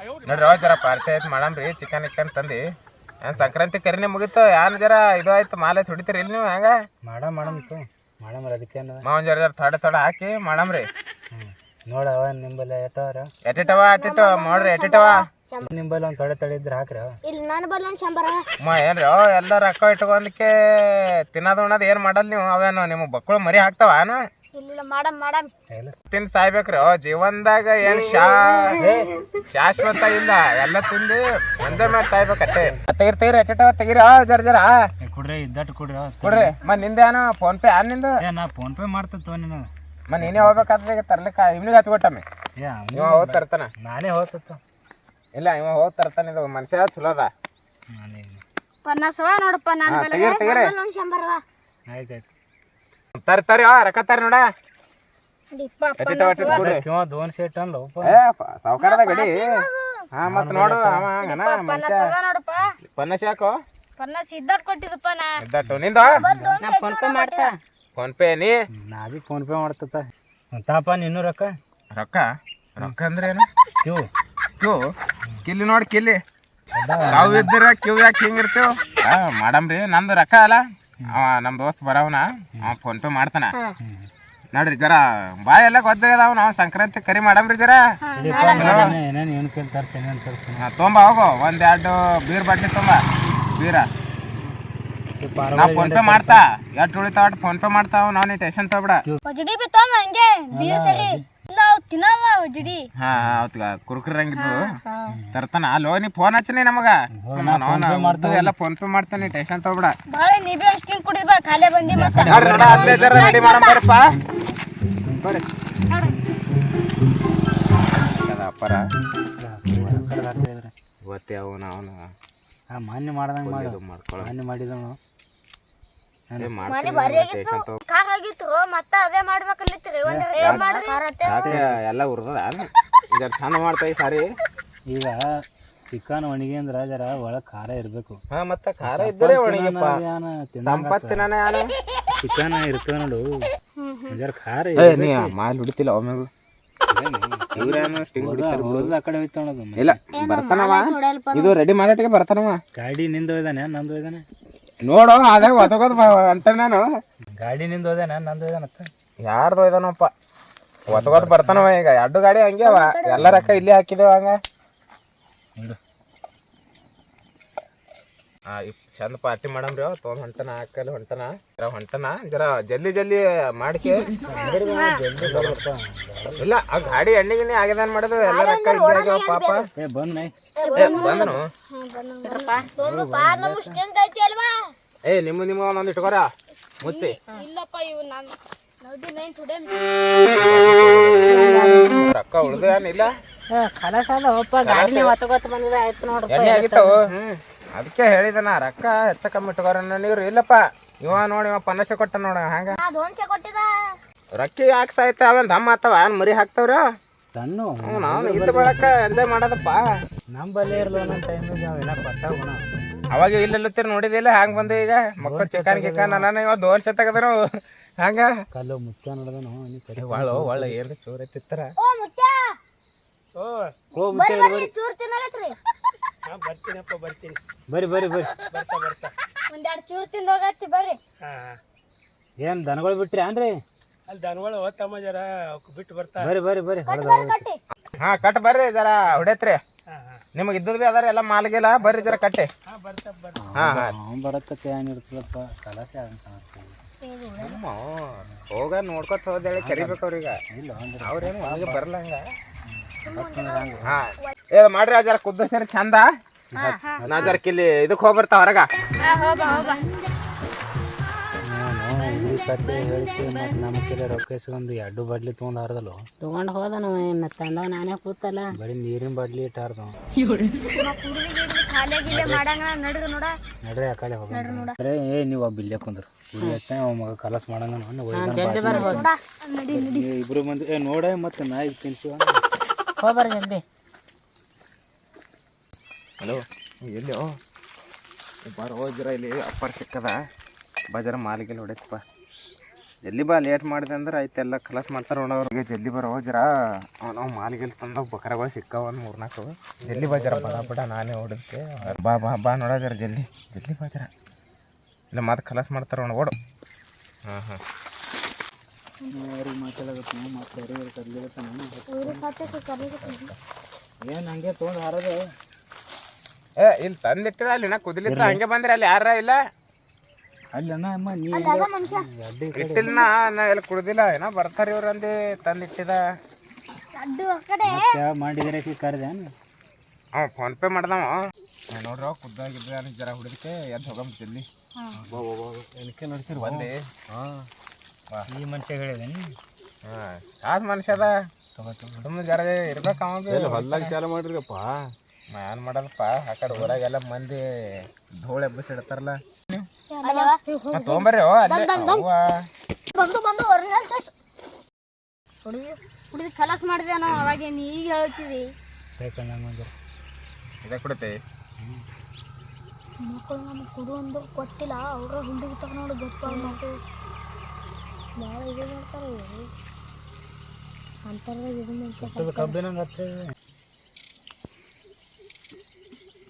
ನೋಡ್ರಿ ಅವ ಜರ ಪಾರ್ಟಿ ಆಯ್ತು ಮಾಡಮ್ರಿ ಚಿಕನ್ ಇಕ್ಕನ್ ತಂದಿ. ಏನ್ ಸಂಕ್ರಾಂತಿ ಕರಿನೇ ಮುಗಿತು ಯಾರು ಜರ ಇದು ಆಯ್ತು ಮಾಲ್ ಆಯ್ತು ಹೊಡಿತೀರಿ ಇಲ್ಲಿ ನೀವು ಹಂಗ? ಮಾಡ ಮಾಡಮ್ತು ಮಾಡಮ್ರಿ ಅದಕ್ಕೇನು ಮಾವನ್ ಜರ ಜರ ಥೊಡೆ ಥೊಡೆ ಹಾಕಿ ಮಾಡಮ್ರಿ. ನೋಡವ ನಿಂಬಲ್ಲಿ ಎಟ್ಟವ್ರ? ಎಟ್ಟಿಟವ ಅಟ್ಟಿಟ್ಟು ನೋಡ್ರಿ ಎಟ್ಟಿಟವ ನಿಂಬಲ್ಲಿ ಒಂದು ತೊಡೆ ತೊಡೆ ಇದ್ರೆ ಹಾಕ್ರಿ. ಇಲ್ಲಿ ನನ್ನ ಬಲ್ಲಿ ಒಂದು ಶಂಬರ. ಮ ಏನ್ರಿ ಅವ ಎಲ್ಲ ರೊಕ್ಕ ಇಟ್ಕೊಂಡಕ್ಕೆ ತಿನ್ನೋದು ಉಣ್ಣೋದು ಏನ್ ಮಾಡಲ್ ನೀವು? ಅವೇನು ನಿಮ್ಮ ಬಕ್ಕಳು ಮರಿ ಹಾಕ್ತಾವಾನು ಇಲ್ಲ ಮಾಡಮ್ ಮಾಡಮ್. ತಿಂದು ಸಾಯ್ಬೇಕ್ರಿ ಅವ ಜೀವನದಾಗ ಏನ್ ಶಾ ಶಾಶ್ವತ ಇಲ್ಲ ಎಲ್ಲ ತಿಂದು ಎಂಜಾಯ್ ಮಾಡಿ ಸಾಯ್ಬೇಕಟ್ಟೆ ತೆಗಿರಿ ತೆಗಿರಿ ಎಟ್ಟಿಟವ ತೆಗಿರಿ ಆ ಜರ ಜರ ಕೊಡ್ರಿ ಇದ್ದಟ್ಟು ಕೊಡ್ರಿ. ಕೊಡ್ರಿ ಮ ನಿಂದೇನು ಫೋನ್ ಪೇ ಆನ್ ನಿಂದು? ನಾ ಫೋನ್ ಪೇ ಮಾಡ್ತಿತ್ತು ನೀನು ಮ ನೀನೇ ಹೋಗ್ಬೇಕಾದ್ರೆ ತರ್ಲಿಕ್ಕೆ ತರ್ಲಿಕ್ಕ ಇವ್ನಿಗೆ ಹಚ್ಕೊಟ್ಟಮ್ಮಿ. ಹೋಗಿ ತರ್ತಾನ? ನಾನೇ ಹೋಗ್ತಿತ್ತು ಇಲ್ಲ ಇವ ಹೋಗಿ ತರ್ತಾನೆ ಇದು ಮನುಷ್ಯ ಚಲೋ ಅದ. ನಾನೇ ಪನ್ನಾಸವ ನೋಡಪ್ಪ ನನ್ನ ಹಾ, ತೆಗೀರಿ ತೆಗೀರಿ. ಒಂದು ಶಂಬರ ಆಯ್ತು ಆಯ್ತು. ತರಿ ತರಿ ಆ ರೊಕ್ಕ ತರಿ ನೋಡ. ಡಿಪ್ಪ ಎಟ್ಟಿಟ ಒಟ್ಟಿಟ್ ಕೊಡ್ರಿ ಕಿವ ದೋನ್ ಸೇಟ್ ಅಲ್ಲ ಏ ಸಾವುಕಾರದ ಗಡಿ. ಹಾ ಮತ್ ನೋಡು ಅವ ಹಂಗನ ಮನುಷ್ಯ. ಪನ್ನಾಸವ ನೋಡಪ್ಪ. ಪನ್ನಸ್ ಯಾಕೋ? ಪನ್ನಾಸ್ ಇದ್ದಟ್ ಕೊಟ್ಟಿದಪ್ಪ ನಾ. ಇದ್ದಟ್ಟು ನಿಂದ? ಫೋನ್ ಪೇ ಮಾಡ್ತಾ. ಫೋನ್ ಪೇ ನೀ? ನಾ ಬಿ ಫೋನ್ ಪೇ ಮಾಡ್ತತ್ತ ತಾಪ ನೀನು ರೊಕ್ಕ? ರೊಕ್ಕ? ರೊಕ್ಕ ಅಂದ್ರೆ ಏನು ಕ್ಯೂ ಕ್ಯೂ ಕಿಲ್ಲಿ ನೋಡಿ ಕಿಲ್ಲಿ. ನಾವು ಇದ್ದೀರ ಕ್ಯೂ ಯಾಕೆ ಹಿಂಗಿರ್ತೀವ್ ಹಾ ಮಾಡಮ್ರಿ ನಂದು ರೊಕ್ಕ ಅಲ್ಲ. ಅವ ನಮ್ಮ ದೋಸ್ತ್ ಬರವನ ಅವ ಫೋನ್ ಪೇ ಮಾಡ್ತಾನ. ನೋಡ್ರಿ ಜರ ಬಾಯ್ ಎಲ್ಲ ಗೊತ್ತಾಗದಾವ ನಾವು ಸಂಕ್ರಾಂತಿ ಕರಿ ಮಾಡಮ್ರಿ ಜರ. ತೊಂಬ ಹೋಗು. ಒಂದ್ ಎರಡು ಬೀರ್ ಬಾಟ್ಲಿ ತುಂಬ. ಬೀರ. ನಾ ಫೋನ್ ಪೇ ಮಾಡ್ತಾ. ಎಷ್ಟು ಉಳಿತಾವ ಅಷ್ಟ್ ಫೋನ್ ಪೇ ಮಾಡ್ತಾವ. ನಾವು ನೀ ಟೆನ್ಷನ್ ತಗೋಬೇಡ. ತಿನ್ನವ ಜಿಡಿ ಹಾ ಅವತ್ಗ ಕುರ್ಕುರ್ ಹಂಗಿದ್ದು ತರ್ತಾನ. ಅಲ್ಲೋ ನೀ ಫೋನ್ ಹಚ್ಚನಿ ನಮಗ. ಎಲ್ಲ ಫೋನ್ ಪೇ ಮಾಡ್ತಾನೆ ಟೆನ್ಷನ್ ತಗೋಬೇಡ. ಬಾಳೆ ನೀ ಬಿ ಅಷ್ಟು ಹಿಂಗ್ ಖಾಲಿ ಬಂದಿ ಮತ್ತೆ. ರೆಡಿ ಮಾಡಮ್ ಬರ್ರಿ. ಅಪ್ಪರ? ಇವತ್ತೇ ಅವನ ಅವನು. ಆ ಮಾನ್ಯ ಮಾಡ್ದಂಗೆ ಮಾಡು. ಮಾಡ್ಕೊಳ್ಳೋ ಮಾನ್ಯ ಮಾಡಿದವನು. ಕಾರ್ ಆಗಿತ್ತು ಮತ್ತ ಅದೇ ಮಾಡ್ಬೇಕಲ್ಲಿತ್ರಿ ಒಂದ್ ಏನ್ ಮಾಡ್ರಿ. ಯಾಕೆ ಎಲ್ಲ ಉರ್ದದ ಜರ ಚಂದ ಮಾಡ್ತಾ ಸಾರಿ? ಈಗ ಚಿಕನ್ ಒಣಗಿ ಅಂದ್ರ ಜರ ಒಳಗೆ ಖಾರ ಇರಬೇಕು. ಹಾ ಮತ್ತ ಖಾರ ಇದ್ದರೆ ಒಣಗಿಪ್ಪ ಸಂಪತ್ತಿನ ಯಾರು ಚಿಕನ್ ಇರ್ತದ ನೋಡು. ಜರ ಖಾರ ನೀ ಮಾಲ್ ಹಿಡಿತಿಲ್ಲ ಒಮ್ಮೆಗೂ? ಆ ಕಡೆ ಹೋಯ್ತು ಇಲ್ಲ ಬರ್ತಾನವ? ಇದು ರೆಡಿ ಮಾಡೋಟಿಗೆ ಬರ್ತಾನವ? ಗಾಡಿ ನಿಂದು ಹೋಯ್ದಾನೆ ನಂದು ಹೋಯ್ದಾನೆ ನೋಡು ಅದೇ ಒದಗೋದ್ ಅಂತ ನಾನು. ಗಾಡಿ ನಿಂದ ಹೋದೇನ ನಂದು ಹೋಯ್ದಾನತ್ತ ಯಾರ್ದು ಹೋಯ್ದನಪ್ಪ? ಒದಗೋದ್ ಬರ್ತಾನವ ಈಗ ಎರಡು ಗಾಡಿ ಹಂಗೆ ಅವ. ಎಲ್ಲ ರೊಕ್ಕ ಇಲ್ಲಿ ಹಾಕಿದೇವ ಹಂಗ. ಚಂದ ಪಾರ್ಟಿ ಮಾಡಮ್ರಿ ಅವ ತೊಗೊಂಡ್ ಹೊಂಟನ ಹಾಕಲ್ ಹೊಂಟನ ಜರ ಹೊಂಟನ ಜರ ಜಲ್ದಿ ಜಲ್ದಿ ಮಾಡ್ಕೆ. ಇಲ್ಲ ಆ ಗಾಡಿ ಎಣ್ಣೆ ಗಿಣ್ಣೆ ಆಗಿದೆ ಮಾಡೋದು ಎಲ್ಲ ರೊಕ್ಕ ಇಲ್ಲಿ ಪಾಪ. ಬಂದನು. ಏ ನಿಮ್ಮ ನಿಮ್ಮ ಒಂದೊಂದು ಇಟ್ಕೋರ? ಮುಚ್ಚಿ. ಇಲ್ಲಪ್ಪ ಇವು ನೈನ್ ರೊಕ್ಕ ಉಳ್ದು ಏನಿಲ್ಲ ಎಣ್ಣೆ ಆಗಿತ್ತಾವು ಅದಕ್ಕೆ ಹೇಳಿದ ನಾ ರೊಕ್ಕ ಹೆಚ್ಚ ಕಮ್ಮಿ ಇಟ್ಕೋರ ನೀವ್ರು ಇಲ್ಲಪ್ಪ. ಇವ ನೋಡಿ ಇವ ಪನ್ನಸೆ ಕೊಟ್ಟ ನೋಡ ಹಂಗ ರೊಕ್ಕ ಯಾಕೆ ಸಾಯ್ತ ಅವನ್ ದಮ್ಮ ಆತವ ಏನ್ ಮರಿ ಹಾಕ್ತಾವ್ರ? ಹ್ಞೂ ನಾವು ಇದ್ದ ಬಳಕ ಎಂಜಾಯ್ ಮಾಡೋದಪ್ಪ. ನಮ್ಮ ಬಲ್ಲಿ ಟೈಮ್ ಅವೆಲ್ಲ ಪಟ್ಟಾಗುಣ ಅವಾಗ ಇಲ್ಲಿ ನೋಡಿದಿಲ್ಲ ಹ್ಯಾಂಗ ಬಂದು ಈಗ? ಮಕ್ಕಳು ಚಿಕನ್ ಗಿಕನ್ ನಾನು ಇವಾಗ ದೋನ್ಸೆ ತೆಗದ್ರು ಹಂಗ ಕಲ್ಲು ಮುಚ್ಚ ನೋಡದನು ಒಳ್ಳೆ ಒಳ್ಳೆ ಏನು ಚೂರ ತಿತ್ತರ ಓ ಓ ಬರ್ರಿ ಚೂರ್ ತಿನ್ನಲತ್ರಿ. ಬನ್ರಿ ಬರ್ತ ಬರ್ತಾ. ಒಂದೆರಡು ಚೂರ್ ತಿಂದ ಹೋಗತ್ತಿ ಬರ್ರಿ. ಏನ್ ದನಗಳು ಬಿಟ್ರಿ ಏನ್ರಿ? ಅಲ್ಲಿ ದನಗಳು ಹೋತಮ್ಮ ಜರ ಬಿಟ್ಟು ಬರ್ತಾ. ಬರಿ ಬರಿ ಬರಿ ಹಾ ಕಟ್ ಬರ್ರಿ ಜರ ಹೊಡೆತ್ರಿ. ನಿಮಗೆ ಇದ್ದದ್ ಬಿ ಅದಾರ ಎಲ್ಲ ಮಾಲ್ಗಿಲ್ಲ ಬರ್ರಿ ಜರ ಕಟ್ಟಿ. ಹಾ ಹಾ ಅವ್ನು ಬರತ್ತ ಏನ್ ಇರ್ತದಪ್ಪ? ಕಲಸೆ. ಅಮ್ಮ, ಹೋಗ ನೋಡ್ಕೊತ ಹೋದೇಳಿ ಕರಿಬೇಕು ಅವ್ರೀಗ. ಇಲ್ಲ ಅಂದ್ರೆ ಅವ್ರೇನು ಒಳಗೆ ಬರಲ್ಲ ಹಂಗ? ಹಾ. ಏ ಮಾಡ್ರಿ ಆ ಜರ ಕುದ್ದ ಸೇರಿ ಚಂದ. ನಾ ಜರ ಕಿಲ್ಲಿ ಇದಕ್ಕೆ ಹೋಗ್ಬರ್ತಾವ ಹೊರಗ. ಹೋಗ ಹೋಗ ನಾನು ಉಗುರಿ ಕತೆ ಹೇಳ್ತೀವಿ ಮತ್ತು ನಮ್ಮ ಕಡೆ ರೊಕ್ಕ ಇಸ್ಕೊಂಡು ಎರಡು ಬಾಟ್ಲಿ ತೊಗೊಂಡು ಹಾರದಲ್ಲ ತಗೊಂಡ್ ಹೋದನು ಏನು ತಂದ ನಾನೇ ಕೂತಲ್ಲ. ಬರೀ ನೀರಿನ ಬಾಟ್ಲಿ ಇಟ್ಟು ಹಾರ್ದವ ಖಾಲಿ ಗಿಲೆ ಮಾಡಂಗ ನಡ್ರಿ ನೋಡ. ನಡ್ರಿ ಆ ಕಡೆ ಹೋಗೋಣ ಅರೆ ಏ ನೀವು ಒಬ್ಬ ಇಲ್ಲೇ ಕುಂದ್ರು. ಇಲ್ಲಿ ಹಚ್ಚ ಅವ ಮಗ ಕಲಸ್ ಮಾಡಂಗ ಇಬ್ರು ಮಂದಿ ಏ ನೋಡ ಮತ್ತೆ ನಾ ಈಗ ತಿನ್ಸಿ ಹೋಗ್ಬರ್ರಿ ಜಲ್ದಿ. ಹಲೋ ಎಲ್ಲಿ ಬಾರ ಹೋಗಿರ ಇಲ್ಲಿ? ಅಪ್ಪರ್ ಸಿಕ್ಕದ ಬಜಾರ ಮಾಲಿಗೆಲ್ಲ ಹೊಡೆಯಪ್ಪ ಜಲ್ದಿ ಬಾ ಲೇಟ್ ಮಾಡಿದೆ ಅಂದ್ರೆ ಆಯ್ತು ಎಲ್ಲ ಕಲಸ್ ಮಾಡ್ತಾರೆ ನೋಡೋರು ಜಲ್ದಿ ಬರೋ ಜರ ನಾವು ಮಾಲಿಗೆಲ್ ತಂದವು ಬಕರಗಳು ಸಿಕ್ಕಾವ ಒಂದು ಮೂರ್ನಾಲ್ಕು ಜಲ್ದಿ ಬಜಾರ ಜರ ಬಡ ಬಡ ನಾನೇ ಹೊಡೋದಕ್ಕೆ ಬಾ ಬಾ ಬಾ ನೋಡೋದಾರ ಜಲ್ದಿ. ಜಲ್ದಿ ಬಾಜಾರ ಇಲ್ಲ ಮತ್ತೆ ಕಲಸ್ ಮಾಡ್ತಾರೆ ನೋಡು ಓಡು. ಹಾಂ ಹಾಂ ಏನು ಹಂಗೆ ತೊಗೊಂಡು ಹಾರದ? ಏ ಇಲ್ಲಿ ತಂದಿಟ್ಟಿದ ಅಲ್ಲಿ ನಾ ಕುದಿಲಿತ್ತ ಹಂಗೆ ಬಂದ್ರೆ ಅಲ್ಲಿ ಯಾರ ಇಲ್ಲ? ಅಲ್ಲಿ ಅಮ್ಮ ನೀ ಎಲ್ಲಿ ಕುಡ್ದಿಲ್ಲ ಏನೋ ಬರ್ತಾರೆ ಇವ್ರು ಅಂದಿ ತಂದಿಟ್ಟಿದ. ಮಾಡಿದ್ರೆ ಕರೆದೆ ಅವ ಫೋನ್ ಪೇ ಮಾಡ್ದವ. ನೋಡ್ರಿ ಅವ ಕುದ್ದಾಗಿದ್ದ ಜರ ಹುಡುಗಕ್ಕೆ ಎದ್ದು ಹೋಗಮ್ ಜಲ್ದಿ. ಏನಕ್ಕೆ ನೋಡ್ತೀರಿ ಒಂದೇ ಹಾಂ. ಈ ಮನುಷ್ಯ ಹೇಳಿದೆ ಹಾಂ ಯಾವ್ದು ಮನುಷ್ಯ ಅದ? ಸುಮ್ಮನೆ ಜರ ಇರ್ಬೇಕು ಅವ ಬಿ. ಹೊಲ್ದಾಗ ಚಾಲು ಮಾಡ್ರಿಪ್ಪ ನಾನು ಮಾಡಲ್ಲಪ್ಪ ಆ ಕಡೆ ಊರಾಗೆಲ್ಲ ಮಂದಿ ಧೂಳು ಎಬ್ಬಿಸಿಡ್ತಾರಲ್ಲ ತೊಗೊಂಬರ್ರಿ ಬಂದು ಮಾಡಿದೆ ಅವಾಗ ನೀ ಈಗ ಹೇಳ್ತೀವಿ ಮಕ್ಕಳು ನಮ್ಗೆ ಕೊಟ್ಟಿಲ್ಲ ಅವ್ರ ಹುಡುಗಿ ತಗೊಂಡು ಗೊತ್ತ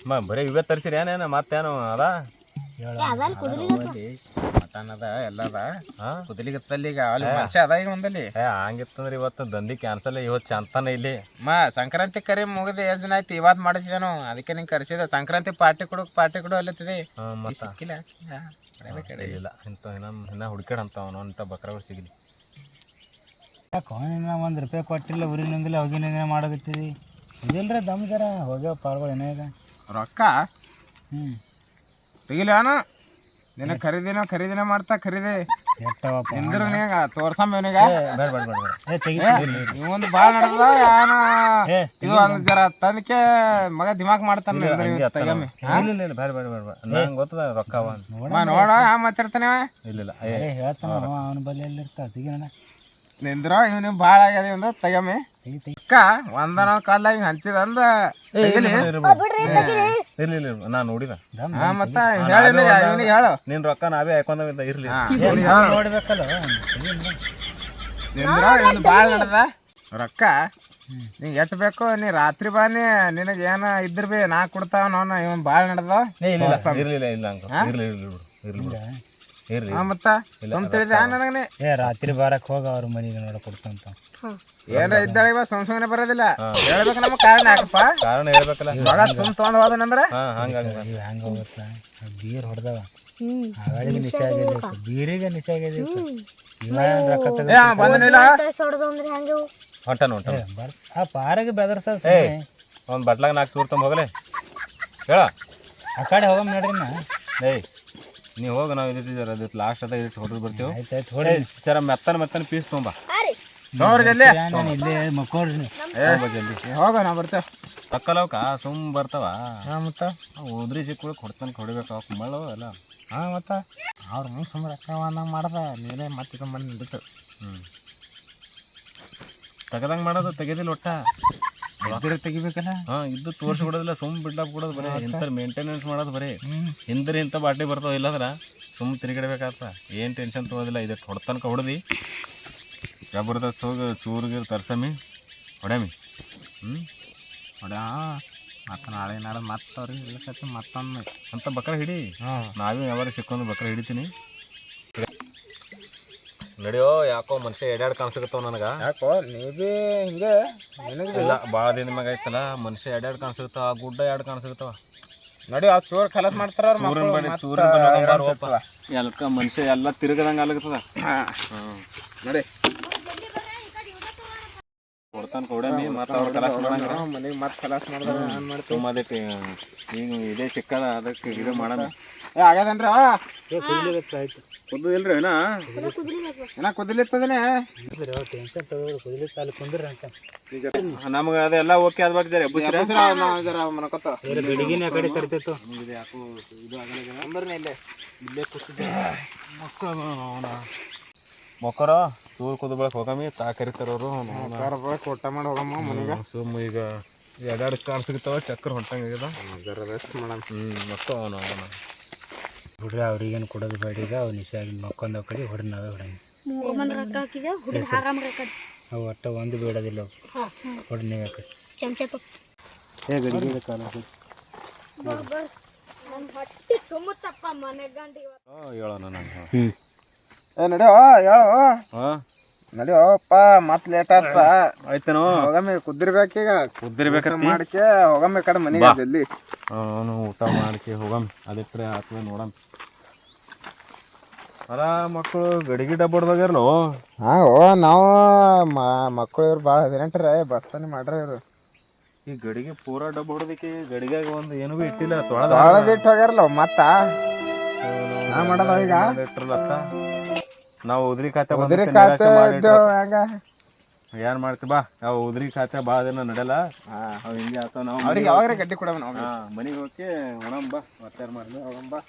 ಮ, ಬರೀ ಇವೇ ತರಿಸಿರಿ, ಏನೇನ, ಮತ್ತೇನು ಅದ? ಅದಲ್ಲಿ ಕುದುರೆ ಮಟನ್ ಅದ ಎಲ್ಲ ಅದ. ಹಾ ಕುದಲಿಗತ್ತಲ್ಲಿ ಈಗ ಅಲ್ಲಿ ಮನುಷ್ಯ ಅದ ಈಗ ಒಂದಲ್ಲಿ. ಏ ಹಂಗಿತ್ತಂದ್ರೆ ಇವತ್ತು ದಂಧಿ ಕ್ಯಾನ್ಸಲ್ ಇವತ್ತು ಚಂತಾನ ಇಲ್ಲಿ. ಮಾ ಸಂಕ್ರಾಂತಿ ಕರಿ ಮುಗಿದು ಎಷ್ಟು ದಿನ ಆಯ್ತು? ಇವತ್ತು ಮಾಡಿದ್ವಿ ಅದಕ್ಕೆ ನಿಂಗೆ ಕರೆಸಿದ ಸಂಕ್ರಾಂತಿ ಪಾರ್ಟಿ ಕೊಡು ಪಾರ್ಟಿ ಕೊಡು ಅಲ್ಲತ್ತಿದೆ. ಸಿಕ್ಕಿಲ್ಲ? ಇಲ್ಲ ಇಂಥ ಇನ್ನ ಇನ್ನ ಹುಡ್ಕಾಡ್ ಅಂತ ಅವನಂತ ಬಕ್ರಗಳು ಸಿಗಲಿ. ಯಾಕೋ ನಿನ್ನ ಒಂದು ರೂಪಾಯಿ ಕೊಟ್ಟಿಲ್ಲ ಊರಿನಿಂದಲೇ ಹೋಗಿನಿಂದಲೇ ಮಾಡಕತ್ತೀರಿ ಇದಿಲ್ರಿ ದಮ್ ಜರ ಹೋಗ್ಯಾವ ಪಾರ್ಗಳು ಏನಾಗ ರೊಕ್ಕ? ಹ್ಞೂ ತೆಗಿಲೇನು ನಿನ್ನ ಖರೀದಿನ ಖರೀದಿನ ಮಾಡ್ತಾ ಖರೀದಿ. ನಿಂದ್ರ ತೋರ್ಸಮ್ಮ ಇವನಿಗ. ಬೇಡ ಬೇಡ ಬೇಡ ಬೇಡ. ಏ ತೆಗಿ ಇವೊಂದು ಭಾಳ ನಡೆದ ಯಾನ? ಇದು ಒಂದು ಜರ ತಂದಕ್ಕೆ ಮಗ ದಿಮಾಕ್ ಮಾಡ್ತಾನೆ ನಿಂದ್ರ. ತೆಗಮ್ಮಿ. ಇಲ್ಲ ಇಲ್ಲ ಇಲ್ಲ ಬೇಡ ಬೇಡ ಬೇಡ ಬೇಡ. ನಂಗೆ ಗೊತ್ತದ ರೊಕ್ಕ ಅವ ನೋಡ ಆ ಮಾತಾಡ್ತಾನೆ ಇಲ್ಲ ಹೇಳ್ತಾನ ಅವನ ಬಲ್ಲಿ ಎಲ್ಲಿರ್ತಾವ ನಿಂದ್ರ ಇವನು ಭಾಳ ಆಗ್ಯದ ಒಂದು ತೆಗಮ್ಮಿ ತೆಗಿ ತೆಗಿ ಅಕ್ಕ ಒಂದನ ಕಾಲ್ದಾಗ ಹಿಂಗ್ ಹಂಚಿದ ಅಂದ. ತೆಗಿಲಿ? ಇರ್ಲಿ ಇಲ್ಲ ನಾ ನೋಡಿದ ಹಾ ಮತ್ತ ಹೇಳಿ ಇವನಿಗೆ ಹೇಳು. ನಿನ್ ರೊಕ್ಕ ನಾವೇ ಹಾಕೊಂಡ ಇರ್ಲಿ. ನೋಡ್ಬೇಕಲ್ಲ. ನಿಂದ್ರ ಇವನು ಭಾಳ ನಡೆದ ರೊಕ್ಕ ನೀ ಎಟ್ ಬೇಕು ನೀ ರಾತ್ರಿ ಬಾನಿ ನಿನಗೆ ಏನ ಇದ್ರ ಬಿ ನಾ ಕೊಡ್ತಾವ ನೋನ ಇವನ್ ಭಾಳ ನಡೆದ ಏ ಇಲ್ಲ ಇಲ್ಲ ಇರ್ಲಿಲ್ಲ ಇಲ್ಲ ಇರ್ಲಿ ಇರ್ಲಿ ಬಿಡು ಇರ್ಲಿ ಬಿಡು. ಇರ್ಲಿ. ಹಾ ಮತ್ತ? ಸುಮ್ ತಿಳಿದ ನನಗನೆ? ಏ ರಾತ್ರಿ ಬಾರಕ್ ಹೋಗ ಅವ್ರ ಮನೆಗೆ ನೋಡ ಕೊಡ್ತಂತ. ಏನ್ರ ಇದ್ದಾಳೆ ಇವ ಸುಮ್ ಸುಮ್ನೆ ಬರೋದಿಲ್ಲ. ಹೇಳ್ಬೇಕು ನಮ್ಮ ಕಾರಣ ಯಾಕಪ್ಪ? ಕಾರಣ ಹೇಳ್ಬೇಕಲ್ಲ. ಮಗ ಸುಮ್ ತಗೊಂಡ್ ಹೋದನಂದ್ರ ಹಾ ಹಂಗ ಇವ್ ಹೆಂಗ ಹೋಗುತ್ತ ಬೀರ್ ಹೊಡೆದವ. ಆಗಳಿಗೆ ನಿಶೆ ಆಗಿದೆ ಬೀರಿಗೆ ನಿಶೆ ಆಗಿದೆ ಇವ ಏನ್ ರೊಕ್ಕ ಏ ಬಂದನಿಲ್ಲ? ಹೊಂಟಾನ ಹೊಂಟಾನ. ಬರ್ ಆ ಪಾರಿಗೆ ಬೆದರ್ಸ ಏ ಒಂದ್ ಬಟ್ಲಾಗ ನಾಲ್ಕು ಚೂರ್ ತುಂಬ ಹೋಗಲೆ. ಹೇಳ. ಆ ಕಡೆ ಹೋಗಮ್ ನಡ್ರಿ ನಾ ಏಯ್ ನೀವು ಹೋಗ ನಾವು ಇದಿಟ್ಟು ಜರ ಇದಿಟ್ಟು ಲಾಸ್ಟ್ ಅದ ಇದಿಟ್ಟು ಹೊಡೆದು ಬರ್ತೀವಿ. ಆಯ್ತು ಆಯ್ತು ಹೊಡೆ. ಚರ ಮೆತ್ತನ ಮೆತ್ತನ ಪೀಸ್ ತುಂಬ ನೋಡ್ರಿ ಜಲ್ದಿ. ನಾನು ಇಲ್ಲೇ ಮಕ್ಕೋಡ್ರಿ ನೀವು. ಜಲ್ದಿ. ಹೋಗ ನಾ ಬರ್ತೇವೆ. ರೊಕ್ಕಲವಕ ಸುಮ್ ಬರ್ತಾವ. ಹಾ ಮತ್ತ? ಉದ್ರಿ ಚಿಕ್ಕ ಕೊಡ್ತಾನೆ ಹೊಡಿಬೇಕು ಅವಕ್ಕೆ ಮಳ್ಳವ ಅಲ್ಲ ಹಾ ಮತ್ತ? ಅವ್ರ ಮುಂದೆ ಸುಮ್ಮ ರೊಕ್ಕ ಅನ್ನಂಗೆ ಮಾಡ್ದ ನೀನೇ ಮತ್ತೆ ಮಾಡಿ ನಿಂತು ಹ್ಞೂ ತೆಗದಂಗೆ ಮಾಡೋದು ತೆಗೆದಿಲ್ಲ ಒಟ್ಟ. ಇದ್ರೆ ತೆಗಿಬೇಕಲ್ಲ? ಹಾಂ ಇದ್ದು ತೋರ್ಸಿ ಬಿಡೋದಿಲ್ಲ ಸುಮ್ ಬಿಡ್ಲಾಕ್ ಬಿಡೋದು ಬರೀ ಇಂಥ ಮೇಂಟೆನೆನ್ಸ್ ಮಾಡೋದು ಬರೀ. ಹಿಂದ್ರೆ ಇಂಥ ಬಾಟ್ಲಿ ಬರ್ತಾವ ಇಲ್ಲಂದ್ರ ಸುಮ್ ತಿರುಗಿಡ್ಬೇಕಾಗ್ತ ಏನು ಟೆನ್ಷನ್ ತೊಗೋದಿಲ್ಲ ಇದಕ್ಕೆ ಹೊಡ್ತನಕ ಹೊಡೆದು. ಜಬರ್ದಸ್ತ್ ಹೋಗಿ ಚೂರ್ಗಿರ್ ತರ್ಸಮಿ. ಹೊಡ್ಯಾಮಿ. ಹ್ಞೂ ಹೊಡ್ಯಾ? ಮತ್ತೆ ನಾಳೆ ನಾಳೆ ಮತ್ತೆ ಅವ್ರಿಗೆ ಮತ್ತೊಮ್ಮೆ. ಅಂತ ಬಕ್ರ ಹಿಡಿ. ನಾವೇ ಯಾವಾಗ ಸಿಕ್ಕೊಂಡು ಬಕ್ರ ಹಿಡಿತೀನಿ. ನಡಿಯೋ ಯಾಕೋ ಮನುಷ್ಯ ಎಡ್ಯಾಡ್ ಕಾಣಿಸ್ಕತ್ತಾವ ನನಗೆ. ಯಾಕೋ ನೀ ಬಿ ಹಿಂಗೆ ನಿನಗೆ ಇಲ್ಲ ಭಾಳ ದಿನ ಮ್ಯಾಗ ಐತಲ್ಲ ಮನುಷ್ಯ ಎಡ್ಯಾಡ್ ಕಾಣಿಸ್ಕತ್ತಾವ ಗುಡ್ಡ ಎರಡು ಕಾಣಿಸ್ಕತ್ತಾವ. ನಡಿ ಆ ಚೋರ್ ಖಲಾಸ್ ಮಾಡ್ತಾರ ಅವ್ರ ಚೂರಿನ ಬಳಿ ಚೂರಿನ ಬಳಿ. ಸಿಗ್ತದ. ಎಲ್ಕ ಮನುಷ್ಯ ಎಲ್ಲ ತಿರುಗದಂಗೆ ಆಗ್ಲತ್ತದ. ನೋಡಿ. ಕೊಡ್ತಾನ ಕೊಡಮಿ ಮತ್ತೆ ಅವ್ರ ಕಲಾಸ ಮಾಡಂಗಿಲ್ಲ ಮನೆಗೆ ಮತ್ತೆ ಖಲಾಸ್ ಮಾಡಿದ್ರೆ ಏನ್ ಮಾಡ್ತೀವಿ ತುಂಬ ಅದಕ್ಕೆ ಈಗ ಇದೇ ಸಿಕ್ಕದ ಅದಕ್ಕೆ ಇದು ಮಾಡೋಣ. ಏ ಆಗ್ಯದನ್ರಿ? ಕುದ್ದು ಇಲ್ರಿ ಏನ? ಏನ ಕುದಿಲಿತ್ತದನೆ? ನಮ್ಗೆ ಅದೆಲ್ಲ ಓಕೆ ಅದ್ ಇಲ್ಲೇ. ಮಕ್ಕಳ ಚೂರು ಕುದ್ದು ಬೆಳಕ್ ಹೋಗಮಿ ತಾ ಕರಿತಾರವ್ರು ಊಟ ಮಾಡಿ ಹೋಗಮ್ಮ ಮನೆಗೆ. ಸುಮ್ಮ ಈಗ ಎರಡೆರಡು ಕಾರ್ ಸಿಗ್ತಾವ ಚಕ್ರ ಹೊಂಟಂಗಾಗ್ಯದ ಜರ ರೆಸ್ಟ್ ಮಾಡಮ್ ಹ್ಞೂ ಮಕ್ಕಳು ಅವನು ಅವನು. ಬಿಡ್ರಿ ಅವ್ರಿಗೇನು ಕೊಡೋದು ಬೇಡ ಈಗ ಅವ್ರು ನಿಶೆ ಆಗಿ ಮಕ್ಕೊಂದು ಕಡೆ ಹೊಡಿ ನಾವೇ ಹೊಡಂಗಿ ಮೂರು ಮಂದಿ ರೊಕ್ಕ ಹಾಕಿದೆ ಹುಡುಗ ಆರಾಮ ರೊಕ್ಕ ಅವು ಒಟ್ಟು ಒಂದು ಬೇಡದಿಲ್ಲ ಅವು ಹಾಂ. ಕೊಡಿ ನೀವು ಯಾಕೆ ಚಮಚ ತು ಏ ಗಡಿಗೆ ಕಾಲ ನನ್ನ ಹೊಟ್ಟೆ ತುಂಬುತ್ತಪ್ಪ ಮನೆ ಗಂಟೆ ಹೇಳೋಣ ನಾನು. ಹ್ಞೂ ಏ ನಡಿಯೋ ಹೇಳು ಹಾಂ. ನಡಿಯೋಪ್ಪ ಮತ್ ಲೇಟ್ ಆತ ಆಯ್ತೇನೋ? ಹೋಗಮ್ಮಿ ಕುದ್ದಿರ್ಬೇಕೀಗ ಕುದ್ದಿರ್ಬೇಕತ್ತಿ? ಮಾಡ್ಕೆ ಹೋಗಮ್ಮಿ ಕಡೆ ಮನೆಗೆ. ಜಲ್ದಿ. ಅವನು ಊಟ ಮಾಡ್ಕೆ ಹೋಗಮ್. ಅದಿಟ್ರೆ ಆತ್ಮ ನೋಡಮ್. ಅರ ಮಕ್ಕಳು ಗಡಿಗೆ ಡಬ್ಬಡ್ದಾಗ್ಯಾರಲ್ಲೋ ಹಾ ಓ ನಾವು ಮಕ್ಕಳು ಇವ್ರು ಭಾಳ ಹದಿನೆಂಟ್ರೆ ಬಸ್ತಾನೆ ಮಾಡ್ರಿ ಇವರು. ಈ ಗಡಿಗೆ ಪೂರ ಡಬ್ಬ ಹೊಡೋದಕ್ಕೆ ಗಡಿಗೆ ಒಂದು ಏನು ಭೀ ಇಟ್ಟಿಲ್ಲ ತೊಳೆದ? ತೊಳೆದಿಟ್ಟು ಹೋಗ್ಯಾರಲ್ಲ ಮತ್ತ? ಮಾಡೋದ ಈಗ? ಇಟ್ರಲತ್ತ ನಾವು ಉದ್ರಿ ಖಾತೆ ಉದ್ರಿ ಖಾತೆ ಮಾಡಿ ಏನ್ ಮಾಡ್ತಿ ಬಾ ನಾವು ಉದ್ರಿ ಖಾತೆ ಬಾ ದಿನ ನಡೆಯಲ್ಲ ಅವ್ ಹಿಂಗೆ ಆತಾವ ನಾವು ಅವ್ರಿಗೆ ಯಾವಾಗ ಗಡ್ಡಿ ಕೊಡವ ನಾವು ಮನೆಗೆ ಹೋಗಿ ಉಣಂ ಬಾ ಮತ್ತೆ ಮಾಡ್ಲಿ ಹೋಗಂ ಬಾ